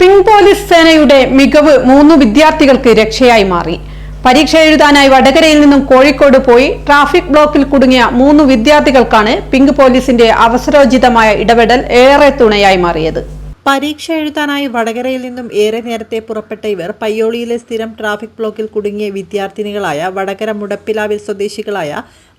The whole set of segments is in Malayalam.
പിങ്ക് പോലീസ് സേനയുടെ മികവ് മൂന്ന് വിദ്യാർത്ഥികൾക്ക് രക്ഷയായി മാറി. പരീക്ഷ എഴുതാനായി വടകരയിൽ നിന്നും കോഴിക്കോട് പോയി ട്രാഫിക് ബ്ലോക്കിൽ കുടുങ്ങിയ മൂന്ന് വിദ്യാർത്ഥികൾക്കാണ് പിങ്ക് പോലീസിന്റെ അവസരോചിതമായ ഇടപെടൽ ഏറെ തുണയായി മാറിയത്. പരീക്ഷ എഴുതാനായി വടകരയിൽ നിന്നും ഏറെ നേരത്തെ പുറപ്പെട്ട ഇവർ പയ്യോളിയിലെ സ്ഥിരം ട്രാഫിക് ബ്ലോക്കിൽ കുടുങ്ങിയ വിദ്യാർത്ഥിനികളായ വടകര മുടപ്പിലാവിൽ സ്വദേശികളായ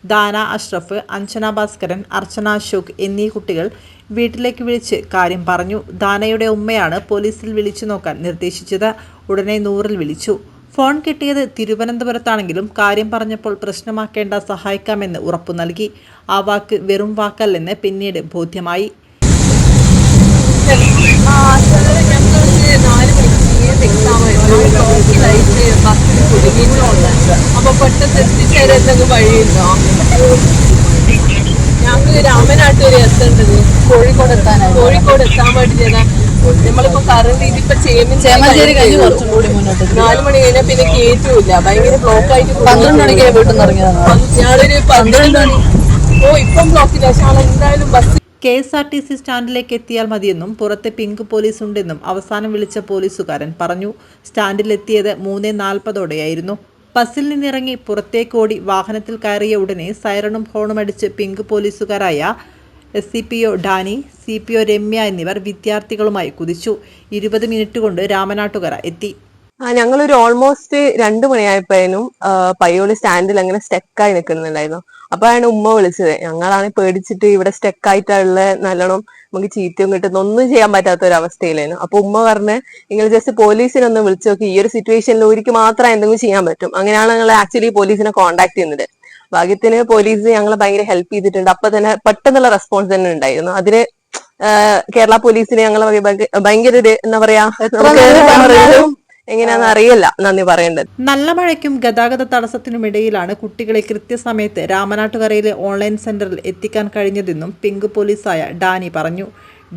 ദാന അഷ്റഫ് അഞ്ജന ഭാസ്കരൻ അർച്ചന അശോക് എന്നീ കുട്ടികൾ വീട്ടിലേക്ക് വിളിച്ച് കാര്യം പറഞ്ഞു. ദാനയുടെ ഉമ്മയാണ് പോലീസിൽ വിളിച്ചു നോക്കാൻ നിർദ്ദേശിച്ചത്. ഉടനെ നൂറിൽ വിളിച്ചു. ഫോൺ കിട്ടിയത് തിരുവനന്തപുരത്താണെങ്കിലും കാര്യം പറഞ്ഞപ്പോൾ പ്രശ്നമാക്കേണ്ട സഹായിക്കാമെന്ന് ഉറപ്പു നൽകി. ആ വാക്ക് വെറും വാക്കല്ലെന്ന് പിന്നീട് ബോധ്യമായി. ആ നാല് കുടുങ്ങിയിട്ടുണ്ട് അപ്പൊ പെട്ടെന്ന് എത്തിച്ചേരുന്നെങ്കിൽ വഴിയുണ്ടോ? ഞങ്ങൾക്ക് രാമനാട്ടൂർ എത്തേണ്ടത്. കോഴിക്കോട് എത്താൻ കോഴിക്കോട് എത്താൻ വേണ്ടി ചെയ്താൽ നമ്മളിപ്പോ കറണ്ട് ഇതിപ്പോ ചേമഞ്ചേരി കഴിഞ്ഞ് കുറച്ചും കൂടി മുന്നോട്ട് നാല് മണി കഴിഞ്ഞാൽ പിന്നെ കേറ്റൂല ഭയങ്കര ബ്ലോക്ക് ആയിട്ട് പന്ത്രണ്ട് മണിക്ക് വീട്ടിൽ നിന്ന് ഇറങ്ങിയതാണ് ഞാനൊരു പന്ത്രണ്ട് മണി. ഓ ഇപ്പം ബ്ലോക്കില്ല. പക്ഷെ എന്തായാലും bus K S R T C സ്റ്റാൻഡിലേക്ക് എത്തിയാൽ മതിയെന്നും പുറത്തെ പിങ്ക് പോലീസ് ഉണ്ടെന്നും അവസാനം വിളിച്ച പോലീസുകാരൻ പറഞ്ഞു. സ്റ്റാൻഡിലെത്തിയത് മൂന്ന് നാൽപ്പതോടെയായിരുന്നു. ബസ്സിൽ നിന്നിറങ്ങി പുറത്തേക്കോടി വാഹനത്തിൽ കയറിയ ഉടനെ സൈറണും ഹോണും അടിച്ച് pink പോലീസുകാരായ S C P O Dani C P O Ramya എന്നിവർ വിദ്യാർത്ഥികളുമായി കുതിച്ചു. ഇരുപത് മിനിറ്റ് കൊണ്ട് രാമനാട്ടുകര എത്തി. ആ ഞങ്ങളൊരു ഓൾമോസ്റ്റ് രണ്ടു മണിയായപ്പോഴേനും പയ്യോളി സ്റ്റാൻഡിൽ അങ്ങനെ സ്റ്റെക്കായി നിൽക്കുന്നുണ്ടായിരുന്നു. അപ്പോഴാണ് ഉമ്മ വിളിച്ചത്. ഞങ്ങളാണ് പേടിച്ചിട്ട് ഇവിടെ സ്റ്റെക്കായിട്ടുള്ള നല്ലോണം നമുക്ക് ചീത്തയും കിട്ടുന്ന ഒന്നും ചെയ്യാൻ പറ്റാത്ത ഒരു അവസ്ഥയിലായിരുന്നു അപ്പൊ ഉമ്മ പറഞ്ഞ് നിങ്ങൾ ജസ്റ്റ് പോലീസിനെ ഒന്ന് വിളിച്ചു നോക്കി. ഈ ഒരു സിറ്റുവേഷനിൽ ഒരിക്കൽ മാത്രം എന്തെങ്കിലും ചെയ്യാൻ പറ്റും. അങ്ങനെയാണ് ഞങ്ങൾ ആക്ച്വലി പോലീസിനെ കോൺടാക്ട് ചെയ്യുന്നത്. ഭാഗ്യത്തിന് പോലീസ് ഞങ്ങളെ ഭയങ്കര ഹെൽപ്പ് ചെയ്തിട്ടുണ്ട്. അപ്പൊ തന്നെ പെട്ടെന്നുള്ള റെസ്പോൺസ് തന്നെ ഉണ്ടായിരുന്നു. അതിന് കേരള പോലീസിനെ ഞങ്ങൾ ഭയങ്കര ഒരു എന്താ പറയാ നമുക്ക് എങ്ങനെയാന്ന് അറിയില്ല. നന്ദി പറയേണ്ടത്. നല്ല മഴയ്ക്കും ഗതാഗത തടസ്സത്തിനുമിടയിലാണ് കുട്ടികളെ കൃത്യസമയത്ത് രാമനാട്ടുകരയിലെ ഓൺലൈൻ സെന്ററിൽ എത്തിക്കാൻ കഴിഞ്ഞതെന്നും പിങ്ക് പോലീസായ ഡാനി പറഞ്ഞു.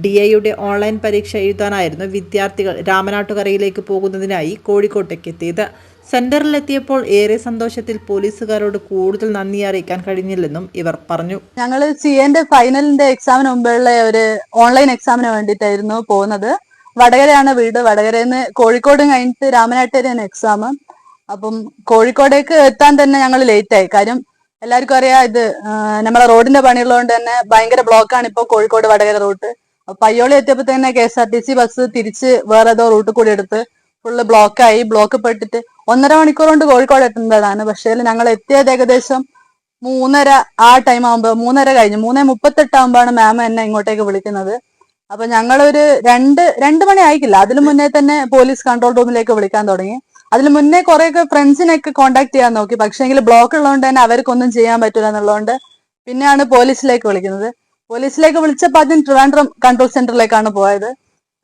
ഡി എയുടെ ഓൺലൈൻ പരീക്ഷ എഴുതാനായിരുന്നു വിദ്യാർത്ഥികൾ രാമനാട്ടുകരയിലേക്ക് പോകുന്നതിനായി കോഴിക്കോട്ടേക്ക് എത്തിയത് സെന്ററിലെത്തിയപ്പോൾ ഏറെ സന്തോഷത്തിൽ പോലീസുകാരോട് കൂടുതൽ നന്ദി അറിയിക്കാൻ കഴിഞ്ഞില്ലെന്നും ഇവർ പറഞ്ഞു. ഞങ്ങൾ സി എന്റെ ഫൈനലിന്റെ എക്സാമിന് മുമ്പുള്ള ഒരു ഓൺലൈൻ എക്സാമിന് വേണ്ടിയിട്ടായിരുന്നു പോകുന്നത്. വടകരയാണ് വീട്. വടകരയിൽ നിന്ന് കോഴിക്കോട് കഴിഞ്ഞിട്ട് രാമനാട്ടേരിയാണ് എക്സാം അപ്പം കോഴിക്കോടേക്ക് എത്താൻ തന്നെ ഞങ്ങൾ ലേറ്റ് ആയി. കാര്യം എല്ലാവർക്കും അറിയാം ഇത് നമ്മളെ റോഡിന്റെ പണിയുള്ളതുകൊണ്ട് തന്നെ ഭയങ്കര ബ്ലോക്കാണ് ഇപ്പോൾ കോഴിക്കോട് വടകര റൂട്ട്. അപ്പൊ പയ്യോളി എത്തിയപ്പോൾ തന്നെ K S R T C bus തിരിച്ച് വേറെ ഏതോ റൂട്ട് കൂടി എടുത്ത് ഫുള്ള് ബ്ലോക്കായി ബ്ലോക്ക് പെട്ടിട്ട് ഒന്നര മണിക്കൂർ കൊണ്ട് കോഴിക്കോട് എത്തുന്നതാണ്. പക്ഷേ ഞങ്ങൾ എത്തിയത് ഏകദേശം മൂന്നര ആ ടൈം ആകുമ്പോൾ മൂന്നര കഴിഞ്ഞു മൂന്നേ മുപ്പത്തെട്ട് ആകുമ്പോഴാണ് മാം എന്നെ ഇങ്ങോട്ടേക്ക് വിളിക്കുന്നത്. അപ്പൊ ഞങ്ങളൊരു രണ്ട് രണ്ട് മണി ആയിക്കില്ല അതിനു മുന്നേ തന്നെ പോലീസ് കൺട്രോൾ റൂമിലേക്ക് വിളിക്കാൻ തുടങ്ങി. അതിന് മുന്നേ കുറെയൊക്കെ ഫ്രണ്ട്സിനെയൊക്കെ കോണ്ടാക്ട് ചെയ്യാൻ നോക്കി. പക്ഷേങ്കിൽ ബ്ലോക്ക് ഉള്ളതുകൊണ്ട് തന്നെ അവർക്കൊന്നും ചെയ്യാൻ പറ്റില്ല എന്നുള്ളതുകൊണ്ട് പിന്നെയാണ് പോലീസിലേക്ക് വിളിക്കുന്നത്. പോലീസിലേക്ക് വിളിച്ചപ്പോൾ ആദ്യം ട്രിവാൻഡ്രം കൺട്രോൾ സെന്ററിലേക്കാണ് പോയത്.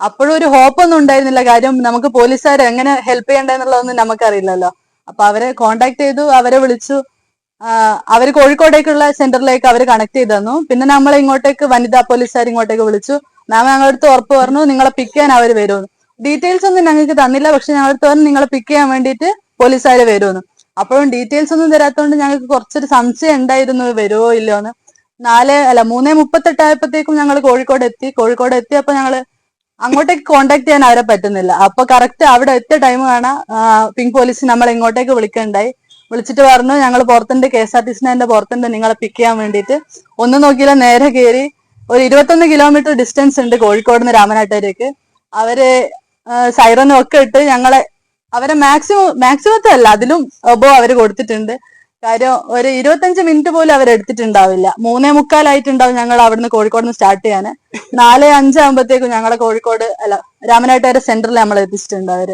അപ്പോഴും ഒരു ഹോപ്പ് ഒന്നും ഉണ്ടായിരുന്നില്ല. കാര്യം നമുക്ക് പോലീസുകാർ എങ്ങനെ ഹെൽപ്പ് ചെയ്യേണ്ടതെന്നുള്ളതൊന്നും നമുക്കറിയില്ലല്ലോ. അപ്പൊ അവരെ കോണ്ടാക്ട് ചെയ്തു അവരെ വിളിച്ചു. അവർ കോഴിക്കോടേക്കുള്ള സെന്ററിലേക്ക് അവർ കണക്ട് ചെയ്തു തന്നു. പിന്നെ നമ്മൾ ഇങ്ങോട്ടേക്ക് വനിതാ പോലീസുകാർ ഇങ്ങോട്ടേക്ക് വിളിച്ചു. മാം ഞങ്ങളുടെ അടുത്ത് ഉറപ്പ് പറഞ്ഞു നിങ്ങളെ പിക്ക് ചെയ്യാൻ അവർ വരുമെന്ന്. ഡീറ്റെയിൽസ് ഒന്നും ഞങ്ങൾക്ക് തന്നില്ല പക്ഷെ ഞങ്ങളുടെ അടുത്ത് പറഞ്ഞു നിങ്ങളെ പിക്ക് ചെയ്യാൻ വേണ്ടിയിട്ട് പോലീസുകാർ വരുമെന്ന്. അപ്പോഴും ഡീറ്റെയിൽസ് ഒന്നും തരാത്തതുകൊണ്ട് ഞങ്ങൾക്ക് കുറച്ചൊരു സംശയം ഉണ്ടായിരുന്നു വരുമോ ഇല്ലയോ എന്ന്. നാല് അല്ല മൂന്നേ മുപ്പത്തെട്ടായപ്പോഴത്തേക്കും ഞങ്ങൾ കോഴിക്കോട് എത്തി. കോഴിക്കോട് എത്തിയപ്പോൾ ഞങ്ങൾ അങ്ങോട്ടേക്ക് കോണ്ടാക്ട് ചെയ്യാൻ അവരെ പറ്റുന്നില്ല. അപ്പൊ കറക്റ്റ് അവിടെ എത്തിയ ടൈം കാണാ പിങ്ക് പോലീസ് നമ്മൾ ഇങ്ങോട്ടേക്ക് വിളിക്കണ്ടായി. വിളിച്ചിട്ട് പറഞ്ഞു ഞങ്ങൾ പുറത്തുണ്ട് കെ എസ് ആർ ടി സിന്റെ പുറത്തുണ്ട് നിങ്ങളെ പിക്ക് ചെയ്യാൻ വേണ്ടിയിട്ട്. ഒന്നും നോക്കിയില്ല നേരെ കയറി ഒരു ഇരുപത്തൊന്ന് കിലോമീറ്റർ ഡിസ്റ്റൻസ് ഉണ്ട് കോഴിക്കോട് നിന്ന് രാമനാട്ടേക്ക് അവർ സൈറനും ഒക്കെ ഇട്ട് ഞങ്ങളെ അവരെ മാക്സിമം മാക്സിമത്തെ അല്ല അതിലും ഒബോ അവർ കൊടുത്തിട്ടുണ്ട്. കാര്യം ഒരു ഇരുപത്തഞ്ച് മിനിറ്റ് പോലും അവർ എടുത്തിട്ടുണ്ടാവില്ല. മൂന്നേ മുക്കാലായിട്ടുണ്ടാവും ഞങ്ങൾ അവിടുന്ന് കോഴിക്കോട് നിന്ന് സ്റ്റാർട്ട് ചെയ്യാൻ നാല് അഞ്ചാകുമ്പോഴത്തേക്കും ഞങ്ങളെ കോഴിക്കോട് അല്ല രാമനാട്ടുകാരെ സെന്ററിൽ നമ്മൾ എത്തിച്ചിട്ടുണ്ട് അവർ.